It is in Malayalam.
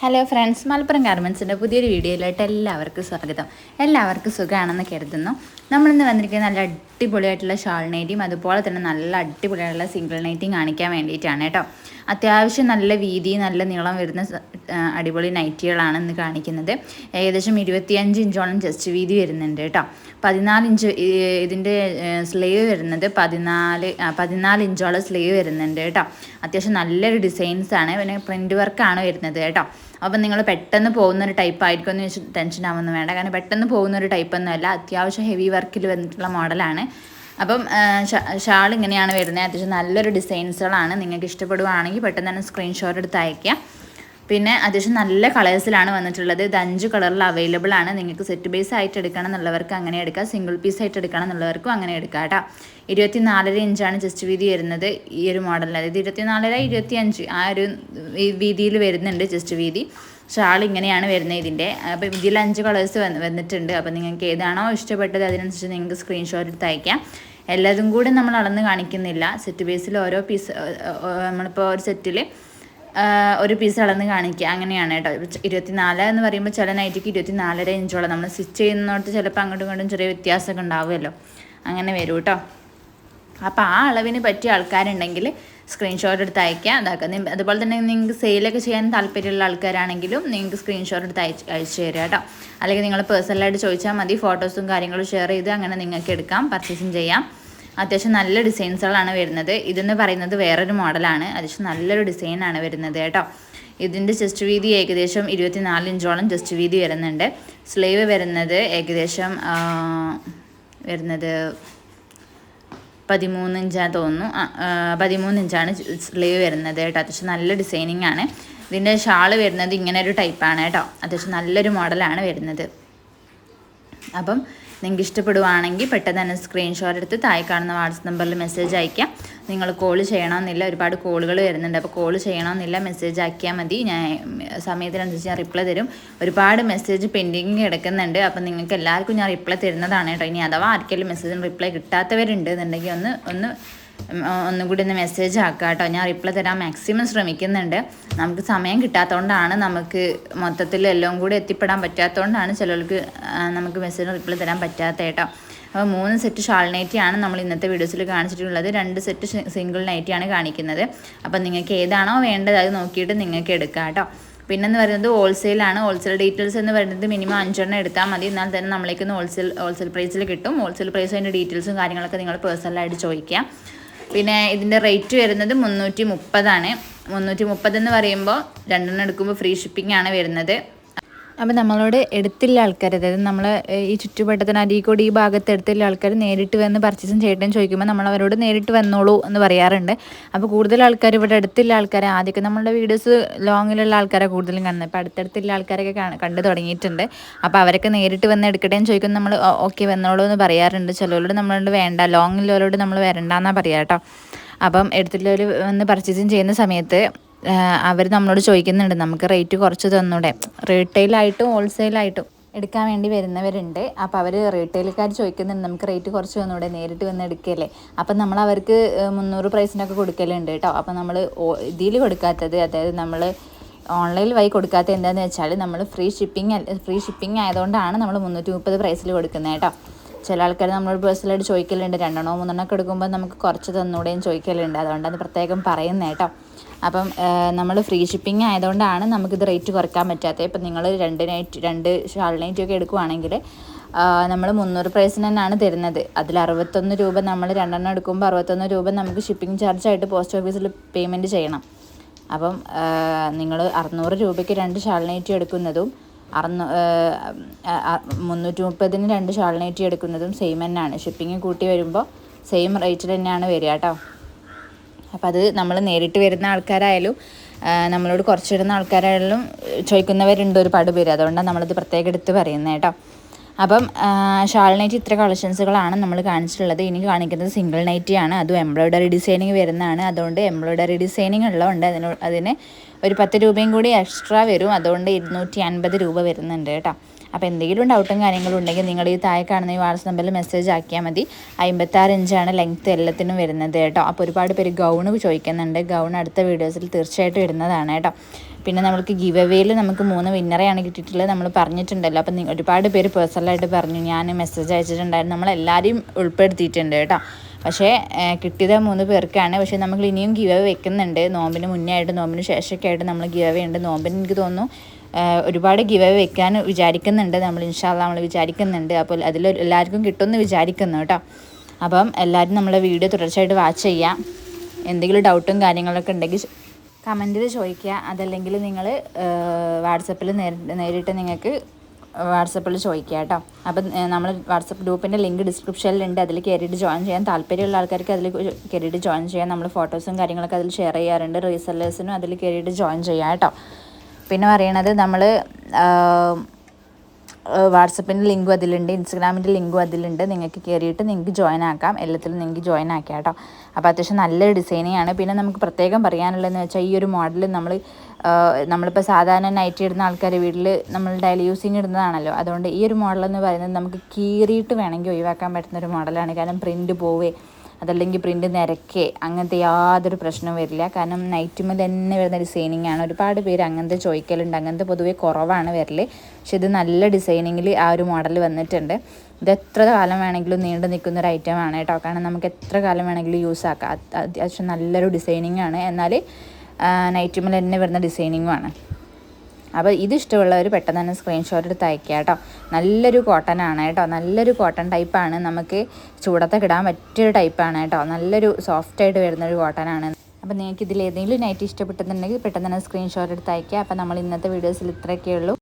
ഹലോ ഫ്രണ്ട്സ് മലപ്പുറം ഗാർമെൻസിന്റെ പുതിയൊരു വീഡിയോയിലായിട്ട് എല്ലാവർക്കും സ്വാഗതം. എല്ലാവർക്കും സുഖമാണെന്ന് കരുതുന്നു. നമ്മളിന്ന് വന്നിരിക്കുന്ന നല്ല അടിപൊളിയായിട്ടുള്ള ഷാൾ നൈറ്റിയും അതുപോലെ തന്നെ നല്ല അടിപൊളിയായിട്ടുള്ള സിംഗിൾ നൈറ്റിയും കാണിക്കാൻ വേണ്ടിയിട്ടാണ് കേട്ടോ. അത്യാവശ്യം നല്ല വീതി നല്ല നീളം വരുന്ന അടിപൊളി നൈറ്റികളാണ് ഇന്ന് കാണിക്കുന്നത്. ഏകദേശം ഇരുപത്തിയഞ്ച് ഇഞ്ചോളം ജസ്റ്റ് വീതി വരുന്നുണ്ട് കേട്ടോ. പതിനാല് ഇഞ്ച് ഇതിന്റെ സ്ലീവ് വരുന്നത് പതിനാല് പതിനാല് ഇഞ്ചോളം സ്ലീവ് വരുന്നുണ്ട് കേട്ടോ. അത്യാവശ്യം നല്ലൊരു ഡിസൈൻസാണ് പിന്നെ പ്രിന്റ് വർക്കാണ് വരുന്നത് കേട്ടോ. അപ്പം നിങ്ങൾ പെട്ടെന്ന് പോകുന്നൊരു ടൈപ്പ് ആയിരിക്കും എന്ന് വെച്ച് ടെൻഷൻ ആവുമെന്ന് വേണ്ട. കാരണം പെട്ടെന്ന് പോകുന്ന ഒരു ടൈപ്പ് ഒന്നുമല്ല അത്യാവശ്യം ഹെവി വർക്കിൽ വന്നിട്ടുള്ള മോഡലാണ് അപ്പം ഷാൾ ഇങ്ങനെയാണ് വരുന്നത്. അത്യാവശ്യം നല്ലൊരു ഡിസൈൻസുകളാണ് നിങ്ങൾക്ക് ഇഷ്ടപ്പെടുവാണെങ്കിൽ പെട്ടെന്ന് തന്നെ സ്ക്രീൻഷോട്ട് എടുത്ത് അയക്കാം പിന്നെ അത്യാവശ്യം നല്ല കളേഴ്സിലാണ് വന്നിട്ടുള്ളത്. ഇത് അഞ്ച് കളറിൽ അവൈലബിൾ ആണ്. നിങ്ങൾക്ക് സെറ്റ് ബേസ് ആയിട്ട് എടുക്കണം എന്നുള്ളവർക്ക് അങ്ങനെ എടുക്കാം. സിംഗിൾ പീസ് ആയിട്ട് എടുക്കണം എന്നുള്ളവർക്കും അങ്ങനെ എടുക്കാം കേട്ടോ. ഇരുപത്തി നാലര ഇഞ്ചാണ് ജസ്റ്റ് വീതി വരുന്നത് ഈ ഒരു മോഡലിൽ അതായത് ഇരുപത്തി നാലര ഇരുപത്തി അഞ്ച് ആ ഒരു വീതിയിൽ വരുന്നുണ്ട് ജസ്റ്റ് വീതി. ഷാൾ ഇങ്ങനെയാണ് വരുന്നത് ഇതിന്റെ. അപ്പോൾ ഇതിൽ അഞ്ച് കളേഴ്സ് വന്ന് വന്നിട്ടുണ്ട്. അപ്പോൾ നിങ്ങൾക്ക് ഏതാണോ ഇഷ്ടപ്പെട്ടത് അതിനനുസരിച്ച് നിങ്ങൾക്ക് സ്ക്രീൻഷോട്ട് എടുത്ത് അയക്കാം. എല്ലാതും കൂടി നമ്മൾ അളന്ന് കാണിക്കുന്നില്ല. സെറ്റ് ബേസിൽ ഓരോ പീസ് നമ്മളിപ്പോൾ ഒരു സെറ്റിൽ ഒരു പീസ് അളന്ന് കാണിക്കുക അങ്ങനെയാണ് കേട്ടോ. ഇരുപത്തിനാല് എന്ന് പറയുമ്പോൾ ചില നൈറ്റിക്ക് ഇരുപത്തിനാലര ഇഞ്ചോളം നമ്മൾ സ്റ്റിച്ച് ചെയ്യുന്നിടത്ത് ചിലപ്പോൾ അങ്ങോട്ടും ഇങ്ങോട്ടും ചെറിയ വ്യത്യാസമൊക്കെ ഉണ്ടാവുമല്ലോ. അങ്ങനെ വരും കേട്ടോ അപ്പോൾ ആ അളവിന് പറ്റിയ ആൾക്കാരുണ്ടെങ്കിൽ സ്ക്രീൻഷോട്ട് എടുത്ത് അയക്കുക അതാക്കുക അതുപോലെ തന്നെ നിങ്ങൾക്ക് സെയിലൊക്കെ ചെയ്യാൻ താല്പര്യമുള്ള ആൾക്കാരാണെങ്കിലും നിങ്ങൾക്ക് സ്ക്രീൻഷോട്ട് എടുത്ത് അയച്ച് അയച്ചു തരിക കേട്ടോ അല്ലെങ്കിൽ നിങ്ങൾ പേഴ്സണലായിട്ട് ചോദിച്ചാൽ മതി. ഫോട്ടോസും കാര്യങ്ങളും ഷെയർ ചെയ്ത് അങ്ങനെ നിങ്ങൾക്ക് എടുക്കാം. പർച്ചേസും ചെയ്യാം. അത്യാവശ്യം നല്ല ഡിസൈൻസുകളാണ് വരുന്നത്. ഇതെന്ന് പറയുന്നത് വേറൊരു മോഡലാണ്. അത്യാവശ്യം നല്ലൊരു ഡിസൈനാണ് വരുന്നത് കേട്ടോ. ഇതിന്റെ ചെസ്റ്റ് വീതി ഏകദേശം ഇരുപത്തിനാല് ഇഞ്ചോളം ചെസ്റ്റ് വീതി വരുന്നുണ്ട്. സ്ലീവ് വരുന്നത് ഏകദേശം വരുന്നത് പതിമൂന്ന് ഇഞ്ചാണ് തോന്നുന്നു. പതിമൂന്ന് ഇഞ്ചാണ് സ്ലീവ് വരുന്നത് കേട്ടോ. അത്യാവശ്യം നല്ല ഡിസൈനിങ് ആണ് ഇതിന്റെ ഷാൾ വരുന്നത് ഇങ്ങനെ ഒരു ടൈപ്പാണ് കേട്ടോ. അത്യാവശ്യം നല്ലൊരു മോഡലാണ് വരുന്നത്. അപ്പം നിങ്ങൾക്ക് ഇഷ്ടപ്പെടുവാണെങ്കിൽ പെട്ടെന്ന് തന്നെ സ്ക്രീൻഷോട്ട് എടുത്ത് താഴെ കാണുന്ന വാട്സപ്പ് നമ്പറിൽ മെസ്സേജ് അയക്കാം. നിങ്ങൾ കോൾ ചെയ്യണമെന്നില്ല ഒരുപാട് കോളുകൾ വരുന്നുണ്ട്. അപ്പോൾ കോൾ ചെയ്യണമെന്നില്ല മെസ്സേജ് ആക്കിയാൽ മതി. ഞാൻ സമയത്തിനനുസരിച്ച് ഞാൻ റിപ്ലൈ തരും. ഒരുപാട് മെസ്സേജ് പെൻഡിങ് കിടക്കുന്നുണ്ട്. അപ്പോൾ നിങ്ങൾക്ക് എല്ലാവർക്കും ഞാൻ റിപ്ലൈ തരുന്നതാണ് കേട്ടോ. ഇനി അഥവാ ആർക്കെങ്കിലും മെസ്സേജിന് റിപ്ലൈ കിട്ടാത്തവരുണ്ട് എന്നുണ്ടെങ്കിൽ ഒന്ന് ഒന്ന് ഒന്നും കൂടി ഒന്ന് മെസ്സേജ് ആക്കുക കേട്ടോ ഞാൻ റിപ്ലൈ തരാൻ മാക്സിമം ശ്രമിക്കുന്നുണ്ട്. നമുക്ക് സമയം കിട്ടാത്തതുകൊണ്ടാണ് നമുക്ക് മൊത്തത്തിൽ എല്ലാം കൂടി എത്തിപ്പെടാൻ പറ്റാത്തതുകൊണ്ടാണ് ചിലർക്ക് നമുക്ക് മെസ്സേജ് റിപ്ലൈ തരാൻ പറ്റാത്ത കേട്ടോ. അപ്പോൾ മൂന്ന് സെറ്റ് ഷാൾ നൈറ്റിയാണ് നമ്മൾ ഇന്നത്തെ വീഡിയോസിൽ കാണിച്ചിട്ടുള്ളത്. രണ്ട് സെറ്റ് സിംഗിൾ നൈറ്റിയാണ് കാണിക്കുന്നത്. അപ്പോൾ നിങ്ങൾക്ക് ഏതാണോ വേണ്ടത് അത് നോക്കിയിട്ട് നിങ്ങൾക്ക് എടുക്കാം കേട്ടോ. പിന്നെന്ന് പറയുന്നത് ഹോൾസെയിലാണ് ഹോൾസെയിൽ ഡീറ്റെയിൽസ് എന്ന് പറയുന്നത് മിനിമം അഞ്ചെണ്ണം എടുത്താൽ മതി. എന്നാൽ തന്നെ നമ്മളേക്കൊന്ന് ഹോൾസെയിൽ ഹോൾസെയിൽ പ്രൈസിൽ കിട്ടും. ഹോൾസെയിൽ പ്രൈസ് അതിന്റെ ഡീറ്റെയിൽസും കാര്യങ്ങളൊക്കെ നിങ്ങൾ പേഴ്സണലായിട്ട് ചോദിക്കാം. പിന്നെ ഇതിന്റെ റേറ്റ് വരുന്നത് മുന്നൂറ്റി മുപ്പതാണ് മുന്നൂറ്റി മുപ്പത് എന്ന് പറയുമ്പോൾ രണ്ടെണ്ണം എടുക്കുമ്പോൾ ഫ്രീ ഷിപ്പിംഗ് ആണ് വരുന്നത്. അപ്പോൾ നമ്മളോട് എടുത്തില്ല ആൾക്കാർ അതായത് നമ്മൾ ഈ ചുറ്റുവട്ടത്തിന് അരീക്കോട് ഈ ഭാഗത്ത് എടുത്തില്ല ആൾക്കാർ നേരിട്ട് വന്ന് പർച്ചേസും ചെയ്യട്ടെന്ന് ചോദിക്കുമ്പോൾ നമ്മൾ അവരോട് നേരിട്ട് വന്നോളൂ എന്ന് പറയാറുണ്ട്. അപ്പോൾ കൂടുതൽ ആൾക്കാർ ഇവിടെ അടുത്തുള്ള ആൾക്കാരെ ആദ്യമൊക്കെ നമ്മളുടെ വീഡിയോസ് ലോങ്ങിലുള്ള ആൾക്കാരെ കൂടുതലും കാണുന്നത് ഇപ്പോൾ അടുത്തടുത്തുള്ള ആൾക്കാരൊക്കെ കണ്ടു തുടങ്ങിയിട്ടുണ്ട്. അപ്പോൾ അവരൊക്കെ നേരിട്ട് വന്ന് എടുക്കട്ടെ എന്ന് ചോദിക്കുമ്പോൾ നമ്മൾ ഓക്കെ വന്നോളൂ എന്ന് പറയാറുണ്ട്. ചിലരോട് നമ്മളോട് വേണ്ട ലോങ്ങിലുള്ളവരോട് നമ്മൾ വരണ്ടെന്നാണ് പറയാം കേട്ടോ അപ്പം എടുത്തിട്ടുള്ളവർ വന്ന് പർച്ചേസിങ് ചെയ്യുന്ന സമയത്ത് അവർ നമ്മളോട് ചോദിക്കുന്നുണ്ട് നമുക്ക് റേറ്റ് കുറച്ച് തന്നൂടെ? റീറ്റെയിലായിട്ടും ഹോൾസെയിലായിട്ടും എടുക്കാൻ വേണ്ടി വരുന്നവരുണ്ട്. അപ്പോൾ അവർ റീറ്റെയിൽക്കാർ ചോദിക്കുന്നുണ്ട് നമുക്ക് റേറ്റ് കുറച്ച് തന്നൂടെ? നേരിട്ട് വന്ന് എടുക്കല്ലേ? അപ്പം നമ്മൾ അവർക്ക് മുന്നൂറ് പ്രൈസിനൊക്കെ കൊടുക്കലുണ്ട് കേട്ടോ. അപ്പം നമ്മൾ ഇതിൽ കൊടുക്കാത്തത് അതായത് നമ്മൾ ഓൺലൈനിൽ വഴി കൊടുക്കാത്ത എന്താണെന്ന് വെച്ചാൽ നമ്മൾ ഫ്രീ ഷിപ്പിംഗ് ഫ്രീ ഷിപ്പിംഗ് ആയതുകൊണ്ടാണ് നമ്മൾ മുന്നൂറ്റി മുപ്പത് പ്രൈസിൽ കൊടുക്കുന്നത് കേട്ടോ. ചില ആൾക്കാർ നമ്മളോട് പേഴ്സണലായിട്ട് ചോദിക്കലുണ്ട് രണ്ടെണ്ണോ മൂന്നെണ്ണോ ഒക്കെ എടുക്കുമ്പോൾ നമുക്ക് കുറച്ച് തന്നൂടെയും ചോദിക്കലുണ്ട്. അതുകൊണ്ടാണ് പ്രത്യേകം പറയുന്നത് കേട്ടോ. അപ്പം നമ്മൾ ഫ്രീ ഷിപ്പിംഗ് ആയതുകൊണ്ടാണ് നമുക്കിത് റേറ്റ് കുറയ്ക്കാൻ പറ്റാത്തത്. ഇപ്പം നിങ്ങൾ രണ്ട് നൈറ്റ് രണ്ട് ഷാൾ നൈറ്റ് ഒക്കെ എടുക്കുവാണെങ്കിൽ നമ്മൾ മുന്നൂറ് പ്രൈസിന് തന്നെയാണ് തരുന്നത്. അതിൽ അറുപത്തൊന്ന് രൂപ നമ്മൾ രണ്ടെണ്ണം എടുക്കുമ്പോൾ അറുപത്തൊന്ന് രൂപ നമുക്ക് ഷിപ്പിംഗ് ചാർജ് ആയിട്ട് പോസ്റ്റ് ഓഫീസിൽ പേയ്മെന്റ് ചെയ്യണം. അപ്പം നിങ്ങൾ അറുന്നൂറ് രൂപയ്ക്ക് രണ്ട് ഷാൾ നൈറ്റ് എടുക്കുന്നതും അറുന്നൂ മുന്നൂറ്റി മുപ്പതിന് രണ്ട് ഷാൾ നൈറ്റി എടുക്കുന്നതും സെയിം തന്നെയാണ്. ഷിപ്പിംഗ് കൂട്ടി വരുമ്പോൾ സെയിം റേറ്റിൽ തന്നെയാണ് വരിക കേട്ടോ. അപ്പോൾ അത് നമ്മൾ നേരിട്ട് വരുന്ന ആൾക്കാരായാലും നമ്മളോട് കുറച്ചിടുന്ന ആൾക്കാരായാലും ചോദിക്കുന്നവരുണ്ട് ഒരുപാട് പേര് അതുകൊണ്ടാണ് നമ്മളത് പ്രത്യേകം എടുത്ത് പറയുന്നത് കേട്ടോ അപ്പം ഷാൾ നൈറ്റ് ഇത്ര കളക്ഷൻസുകളാണ് നമ്മൾ കാണിച്ചിട്ടുള്ളത്. ഇനി കാണിക്കുന്നത് സിംഗിൾ നൈറ്റി ആണ്. അതും എംബ്രോയ്ഡറി ഡിസൈനിങ് വരുന്നതാണ്. അതുകൊണ്ട് എംബ്രോയ്ഡറി ഡിസൈനിങ് ഉള്ളതുകൊണ്ട് അതിന് അതിന് ഒരു പത്ത് രൂപയും കൂടി എക്സ്ട്രാ വരും. അതുകൊണ്ട് ഇരുന്നൂറ്റി അൻപത് രൂപ വരുന്നുണ്ട് കേട്ടോ. അപ്പോൾ എന്തെങ്കിലും ഡൗട്ടും കാര്യങ്ങളും ഉണ്ടെങ്കിൽ നിങ്ങൾ ഈ താഴെ കാണുന്ന ഈ വാട്സപ്പ് നമ്പറിൽ മെസ്സേജ് ആക്കിയാൽ മതി. അമ്പത്താറ് ഇഞ്ചാണ് ലെങ്ത്ത് എല്ലാത്തിനും വരുന്നത് കേട്ടോ. അപ്പോൾ ഒരുപാട് പേര് ഗൗണ് ചോദിക്കുന്നുണ്ട്. ഗൗൺ അടുത്ത വീഡിയോസിൽ തീർച്ചയായിട്ടും ഇടുന്നതാണ് കേട്ടോ. പിന്നെ നമ്മൾക്ക് ഗിവ് അവേയിൽ നമുക്ക് മൂന്ന് വിന്നറെയാണ് കിട്ടിയിട്ടുള്ളത്. നമ്മൾ പറഞ്ഞിട്ടുണ്ടല്ലോ. അപ്പം ഒരുപാട് പേര് പേഴ്സണലായിട്ട് പറഞ്ഞു. ഞാൻ മെസ്സേജ് അയച്ചിട്ടുണ്ടായിരുന്നു. നമ്മളെല്ലാവരെയും ഉൾപ്പെടുത്തിയിട്ടുണ്ട് കേട്ടോ. പക്ഷേ കിട്ടിയത് മൂന്ന് പേർക്കാണ്. പക്ഷേ നമ്മൾ ഇനിയും ഗിവ് അവേ വെക്കുന്നുണ്ട്. നോമ്പിന് മുന്നേ ആയിട്ട് നോമ്പിന് ശേഷമൊക്കെ ആയിട്ട് നമ്മൾ ഗിവ് ഉണ്ട്. നോമ്പിന് എനിക്ക് തോന്നുന്നു ഒരുപാട് ഗിവ് വെക്കാൻ വിചാരിക്കുന്നുണ്ട്. നമ്മൾ ഇൻഷാല്ല നമ്മൾ വിചാരിക്കുന്നുണ്ട്. അപ്പോൾ അതിൽ എല്ലാവർക്കും കിട്ടുമെന്ന് വിചാരിക്കുന്നു കേട്ടോ. അപ്പം എല്ലാവരും നമ്മളെ വീഡിയോ തുടർച്ചയായിട്ട് വാച്ച് ചെയ്യാം. എന്തെങ്കിലും ഡൗട്ടും കാര്യങ്ങളൊക്കെ ഉണ്ടെങ്കിൽ കമന്റിൽ ചോദിക്കുക. അതല്ലെങ്കിൽ നിങ്ങൾ വാട്സപ്പിൽ നേരിട്ട് നിങ്ങൾക്ക് വാട്സപ്പിൽ ചോദിക്കുക കേട്ടോ. അപ്പം നമ്മൾ വാട്സപ്പ് ഗ്രൂപ്പിന്റെ ലിങ്ക് ഡിസ്ക്രിപ്ഷനിലുണ്ട് അതിൽ കയറിയിട്ട് ജോയിൻ ചെയ്യാൻ. താല്പര്യമുള്ള ആൾക്കാർക്ക് അതിൽ കയറിയിട്ട് ജോയിൻ ചെയ്യാം. നമ്മൾ ഫോട്ടോസും കാര്യങ്ങളൊക്കെ അതിൽ ഷെയർ ചെയ്യാറുണ്ട്. റീസെല്ലേഴ്സിനും അതിൽ കയറിയിട്ട് ജോയിൻ ചെയ്യാം കേട്ടോ. പിന്നെ പറയണത് നമ്മൾ വാട്സപ്പിന്റെ ലിങ്കും അതിലുണ്ട് ഇൻസ്റ്റഗ്രാമിന്റെ ലിങ്കും അതിലുണ്ട്. നിങ്ങൾക്ക് കയറിയിട്ട് നിങ്ങൾക്ക് ജോയിൻ ആക്കാം. എല്ലാത്തിലും നിങ്ങൾക്ക് ജോയിൻ ആക്കാം കേട്ടോ. അപ്പോൾ അത്യാവശ്യം നല്ലൊരു ഡിസൈനിങ് ആണ്. പിന്നെ നമുക്ക് പ്രത്യേകം പറയാനുള്ളതെന്ന് വെച്ചാൽ ഈ ഒരു മോഡൽ നമ്മൾ നമ്മളിപ്പോൾ സാധാരണ നൈറ്റ് ഇടുന്ന ആൾക്കാർ വീട്ടിൽ നമ്മൾ ഡെയിലി യൂസിങ് ഇടുന്നതാണല്ലോ. അതുകൊണ്ട് ഈ ഒരു മോഡൽ എന്ന് പറയുന്നത് നമുക്ക് കീറിയിട്ട് വേണമെങ്കിൽ ഒഴിവാക്കാൻ പറ്റുന്ന ഒരു മോഡലാണ് കാരണം പ്രിന്റ് പോവേ അതല്ലെങ്കിൽ പ്രിന്റ് നിരക്കേ അങ്ങനത്തെ യാതൊരു പ്രശ്നവും വരില്ല. കാരണം നൈറ്റുമ്പോൾ തന്നെ വരുന്ന ഡിസൈനിങ് ആണ്. ഒരുപാട് പേര് അങ്ങനത്തെ ചോദിക്കലുണ്ട്. അങ്ങനത്തെ പൊതുവേ കുറവാണ് വരൽ പക്ഷെ ഇത് നല്ല ഡിസൈനിങ്ങിൽ ആ ഒരു മോഡൽ വന്നിട്ടുണ്ട്. ഇത് എത്ര കാലം വേണമെങ്കിലും നീണ്ടു നിൽക്കുന്ന ഒരു ഐറ്റം ആണ് കേട്ടോ. കാരണം നമുക്ക് എത്ര കാലം വേണമെങ്കിലും യൂസ് ആക്കാം. അത് അത്യാവശ്യം നല്ലൊരു ഡിസൈനിങ് ആണ്. എന്നാൽ മുതൽ തന്നെ വരുന്ന ഡിസൈനിങ്ങും ആണ്. അപ്പോൾ ഇത് ഇഷ്ടമുള്ളവർ പെട്ടെന്ന് തന്നെ സ്ക്രീൻഷോട്ട് എടുത്ത് അയക്കുക കേട്ടോ. നല്ലൊരു കോട്ടൺ ആണ് കേട്ടോ. നല്ലൊരു കോട്ടൺ ടൈപ്പാണ് നമുക്ക് ചൂടത്തൊക്കെ ഇടാൻ പറ്റിയൊരു ടൈപ്പാണ് കേട്ടോ. നല്ലൊരു സോഫ്റ്റ് ആയിട്ട് വരുന്നൊരു കോട്ടൺ ആണ്. അപ്പോൾ നിങ്ങൾക്ക് ഇതിൽ ഏതെങ്കിലും നൈറ്റ് ഇഷ്ടപ്പെട്ടിട്ടുണ്ടെങ്കിൽ പെട്ടെന്ന് തന്നെ സ്ക്രീൻഷോട്ട് എടുത്ത് അയക്കുക അപ്പോൾ നമ്മൾ ഇന്നത്തെ വീഡിയോസിൽ ഇത്രയൊക്കെ ഉള്ളൂ.